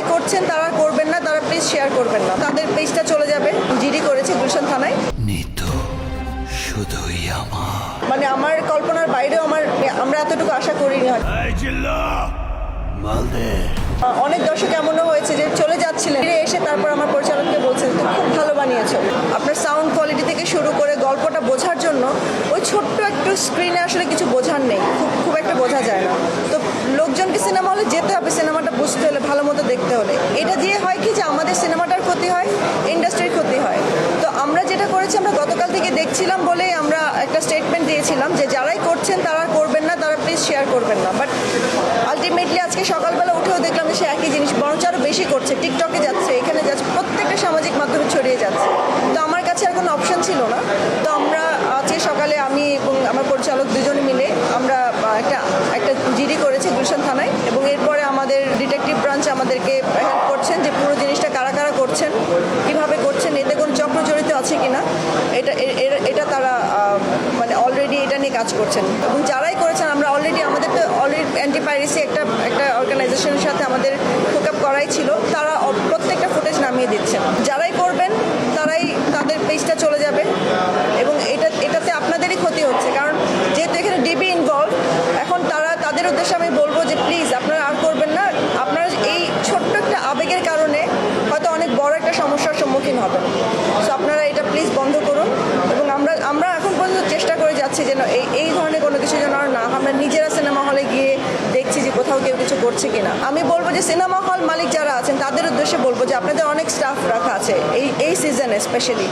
যারাই করছেন তারা করবেন না তারা প্লিজ শেয়ার করবেন না। তাদের পেজটা চলে যাবে জিডি করেছে গুলশান থানায়। নিত শুধুই আমার। মানে আমার কল্পনার বাইরেও আমার আমরা এতটুকু আশা করিনি মালদে। অনেক দর্শক এমনও হয়েছে যে চলে যাচ্ছিলেন। ফিরে এসে তারপর আমার পরিচালককে বলছেন তুমি খুব ভালো বানিয়েছো। আপনার সাউন্ড কোয়ালিটি থেকে শুরু করে গল্পটা বোঝার জন্য ওই ছোট্ট একটু স্ক্রিনে আসলে কিছু বোঝার নেই। খুব বোঝা যায় না। তো লোকজনকে সিনেমা হলে যেতে হবে, সিনেমাটা বুঝতে হলে, ভালো মতো দেখতে হলে। এটা দিয়ে হয় কি যে আমাদের সিনেমাটার ক্ষতি হয়, ইন্ডাস্ট্রির ক্ষতি হয়। তো আমরা যেটা করেছি, আমরা গতকাল থেকে দেখছিলাম বলেই আমরা একটা স্টেটমেন্ট দিয়েছিলাম যে যারাই করছেন তারা করবেন না, তারা প্লিজ শেয়ার করবেন না। বাট আলটিমেটলি আজকে সকালবেলা উঠেও দেখলাম যে সে একই জিনিস, বরঞ্চ আরও বেশি করছে। টিকটকে যাচ্ছে, এখানে যাচ্ছে, প্রত্যেকটা সামাজিক মাধ্যমে ছড়িয়ে যাচ্ছে। তো আমার কাছে আর কোনো অপশন ছিল না তো আমরা আজকে সকালে আমি এবং আমার পরিচালক দুজনে মিলে আমরা আহ, একটা একটা জিডি করেছি গুলশান থানায় এবং এরপরে আমাদের ডিটেকটিভ ব্রাঞ্চ আমাদেরকে হেল্প করছেন যে পুরো জিনিসটা কারা কারা করছেন, কীভাবে করছেন, এতে কোনো চক্র জড়িত আছে কিনা, এটা এটা তারা মানে অলরেডি এটা নিয়ে কাজ করছেন। এবং যারাই করেছেন, আমরা অলরেডি আমাদের তো অলরেডি অ্যান্টি পাইরেসি একটা একটা অর্গানাইজেশনের সাথে আমাদের হোক আপ করাই ছিল, তারা প্রত্যেকটা ফুটেজ নামিয়ে দিচ্ছেন। যারাই করবেন তারাই তাদের পেজটা চলে যাবে এবং এটা এটাতে আপনাদেরই ক্ষতি হচ্ছে কারণ যেহেতু এখানে ডিবি ইনভলভ এখন তারা তাদের উদ্দেশ্যে আমি বলব যে প্লিজ আপনারা আর করবেন না আপনারা এই ছোট্ট একটা আবেগের কারণে হয়তো অনেক বড় একটা সমস্যার সম্মুখীন হবেন সো আপনারা এটা প্লিজ বন্ধ করুন এবং আমরা আমরা এখন পর্যন্ত চেষ্টা করে যাচ্ছি যেন এই এই ধরনের কোনো কিছু যেন আর না, আমরা নিজেরা সিনেমা হলে গিয়ে দেখছি যে কোথাও কেউ কিছু করছে কিনা। আমি বলব যে সিনেমা হল মালিক যারা আছেন, তাদের উদ্দেশ্যে বলব যে আপনাদের অনেক স্টাফ রাখা আছে, এই এই সিজনে স্পেশালি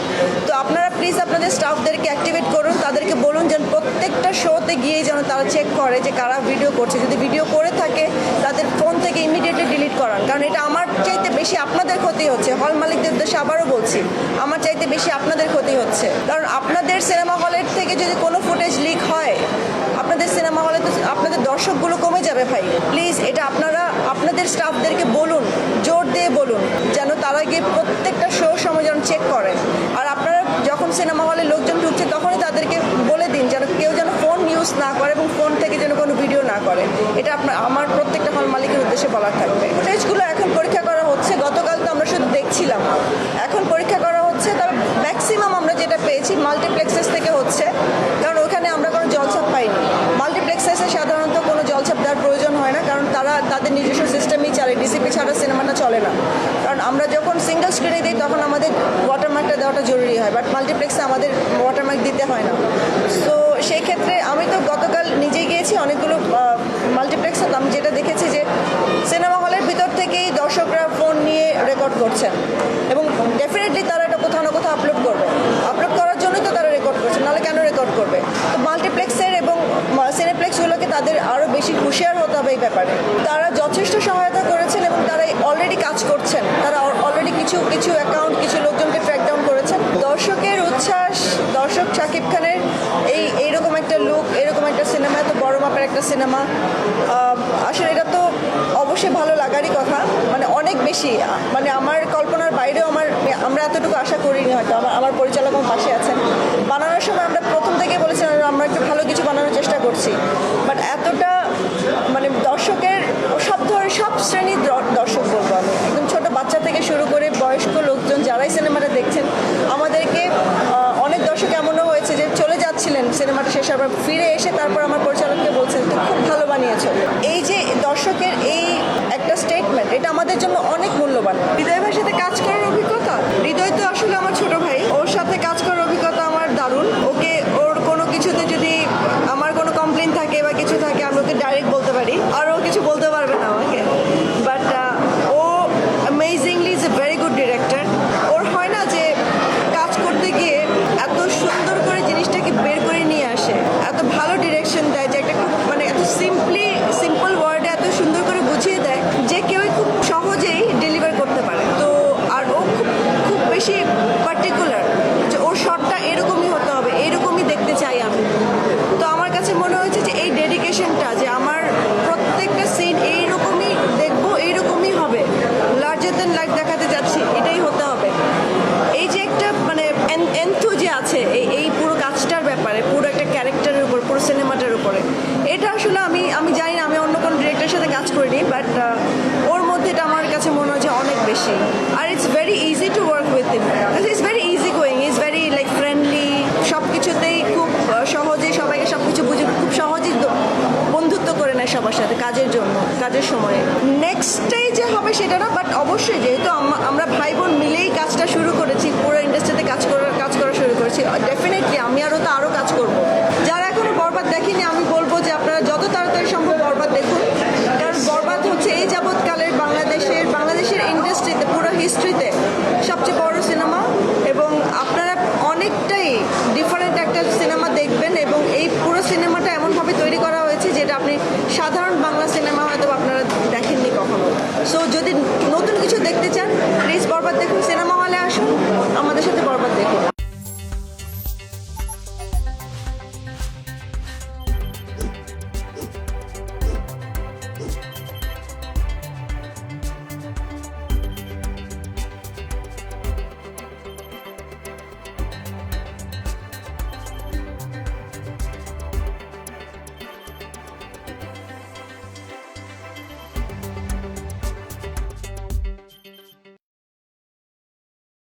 তো আপনারা প্লিজ আপনাদের স্টাফদেরকে অ্যাক্টিভেট করুন, তাদেরকে বলুন যেন প্রত্যেকটা শোতে গিয়ে যেন তারা চেক করে যে কারা ভিডিও করছে। যদি ভিডিও করে থাকে, তাদের ফোন থেকে ইমিডিয়েটলি ডিলিট করান। কারণ এটা আমার চাইতে বেশি আপনাদের ক্ষতি হচ্ছে। হল মালিকদের উদ্দেশ্যে আবারও বলছি, আমার চাইতে বেশি আপনাদের ক্ষতি হচ্ছে। কারণ আপনাদের সিনেমা হলের থেকে যদি কোনো ফুটেজ লিক হয় আপনাদের সিনেমা হলে তো আপনাদের দর্শকগুলো কমে যাবে ভাই। প্লিজ এটা আপনারা, আপনাদের স্টাফদেরকে বলুন, জোর দিয়ে বলুন, যেন তারা গিয়ে প্রত্যেকটা শো সময় যেন চেক করে। আর আপনারা যখন সিনেমা হলে লোকজন ঢুকছে, তখনই তাদেরকে বলে দিন, যেন কেউ যেন ফোন ইউজ না করে এবং ফোন থেকে যেন কোনো ভিডিও না করে। এটা আপনার, আমার প্রত্যেকটা হল মালিকের উদ্দেশ্যে বলার থাকবে। ফুটেজগুলো এখন পরীক্ষা করা হচ্ছে গতকাল তো আমরা শুধু দেখছিলাম এখন পরীক্ষা করা হচ্ছে তবে ম্যাক্সিমাম আমরা যেটা পেয়েছি মাল্টিপ্লেক্সেস থেকে হচ্ছে কারণ ওখানে আমরা কোনো জলছাপ পাইনি মাল্টিপ্লেক্সেসে সাধারণত কোনো জলছাপ দেওয়ার প্রয়োজন হয় না কারণ তারা তাদের সিস্টেমই চলে ডিসিপি ছাড়া সিনেমাটা চলে না। কারণ আমরা যখন সিঙ্গেল স্ক্রিনে দিই, তখন আমাদের ওয়াটারমার্কটা দেওয়াটা জরুরি হয় বাট মাল্টিপ্লেক্সে আমাদের ওয়াটারমার্ক দিতে হয় না। তো সেই ক্ষেত্রে আমি তো গতকাল নিজেই গিয়েছি, অনেকগুলো মাল্টিপ্লেক্সে তো আমি যেটা দেখেছি যে সিনেমা হলের ভিতর থেকেই দর্শকরা ফোন নিয়ে রেকর্ড করছেন। এবং ডেফিনেটলি তারা এটা কোথাও না কোথাও আপলোড করবে। আপলোড করার জন্যই তো তারা রেকর্ড করছে, নাহলে কেন রেকর্ড করবে? তো মাল্টিপ্লেক্সের এবং সিনেপ্লেক্সগুলোকে তাদের আরও বেশি হুঁশিয়ার হতে হবে এই ব্যাপারে। তারা যথেষ্ট সহায়তা করেছেন এবং তারা অলরেডি কাজ করছেন। তারা অলরেডি কিছু কিছু অ্যাকাউন্ট কিছু লোকজনকে ট্র্যাক ডাউন করেছেন। দর্শকের উচ্ছ্বাস, দর্শক শাকিব খানের এই, এইরকম একটা লুক এরকম একটা সিনেমা এত বড় মাপের একটা সিনেমা আসলে এটা তো অবশ্যই ভালো লাগারই কথা। মানে অনেক বেশি মানে আমার কল্পনার বাইরেও আমার, আমরা এতটুকু আশা করিনি হয়তো, আমার আমার পরিচালক আমার পাশে আছেন। বানানোর সময় আমরা প্রথম থেকে বলেছিলাম আমরা একটু ভালো কিছু বানানোর চেষ্টা করছি। বাট এতটা ধরনের সব শ্রেণির দর্শক বলব আমি। একদম ছোট বাচ্চা থেকে শুরু করে বয়স্ক লোকজন যারাই সিনেমাটা দেখছেন, আমাদেরকে অনেক দর্শক এমনও হয়েছে যে চলে যাচ্ছিলেন, সিনেমাটা শেষ আবার ফিরে এসে তারপর আমার পরিচালককে বলছেন তো খুব ভালো বানিয়েছ। এই যে দর্শকের এই একটা স্টেটমেন্ট এটা আমাদের জন্য অনেক মূল্যবান হৃদয় ভাইয়ের সাথে কাজ করার অভিজ্ঞতা হৃদয় তো আসলে আমার ছোট ভাই ওর সাথে কাজ করার অভিজ্ঞতা আমার দারুণ ওকে ওর কোনো কিছুতে যদি আমার কোনো কমপ্লেন থাকে বা কিছু থাকে আমি ওকে ডাইরেক্ট বলতে পারি আর ও কিছু বলতে পারবে না আমাকে but O amazingly is a very good director ওর হয় না যে কাজ করতে গিয়ে এত সুন্দর করে জিনিসটাকে বের করে নিয়ে আসে এত ভালো ডিরেকশন দেয় যে একটা খুব মানে এত সিম্পলি সিম্পল ওয়ার্ডে এত সুন্দর করে বুঝিয়ে দেয় যে কেউই খুব সহজেই ডেলিভার করতে পারে তো আর ও খুব খুব বেশি পার্টিকুলার যে ওর শটটা এরকমই হতে হবে এরকমই দেখতে চাই আমি তো আমার কাছে মনে হয়েছে যে এই ডেডিকেশনটা যে আমার প্রত্যেকটা সিন এইরকমই দেখব এইরকমই হবে লার্জার দেন লাইফ দেখাতে যাচ্ছি এটাই হতে হবে এই যে একটা মানে এনথু যে আছে এই এই পুরো কাজটার ব্যাপারে পুরো একটা ক্যারেক্টারের উপর পুরো সিনেমাটার উপরে এটা আসলে আমি আমি জানি না আমি অন্য কোনো ডিরেক্টরের সাথে কাজ করিনি বাট ওর মধ্যে এটা আমার কাছে মনে হয় যে বেশি। আর it's very easy to work with him it's very easy going is very like friendly সব কিছুতেই খুব আহ, সহজেই সবাইকে সব কিছু বুঝে খুব সহজেই বন্ধুত্ব করে নেয় সবার সাথে কাজের জন্য কাজের সময়ে। নেক্সটটাই যে হবে সেটা না বাট অবশ্যই যেহেতু আমরা ভাই বোন মিলেই কাজটা শুরু করেছি পুরো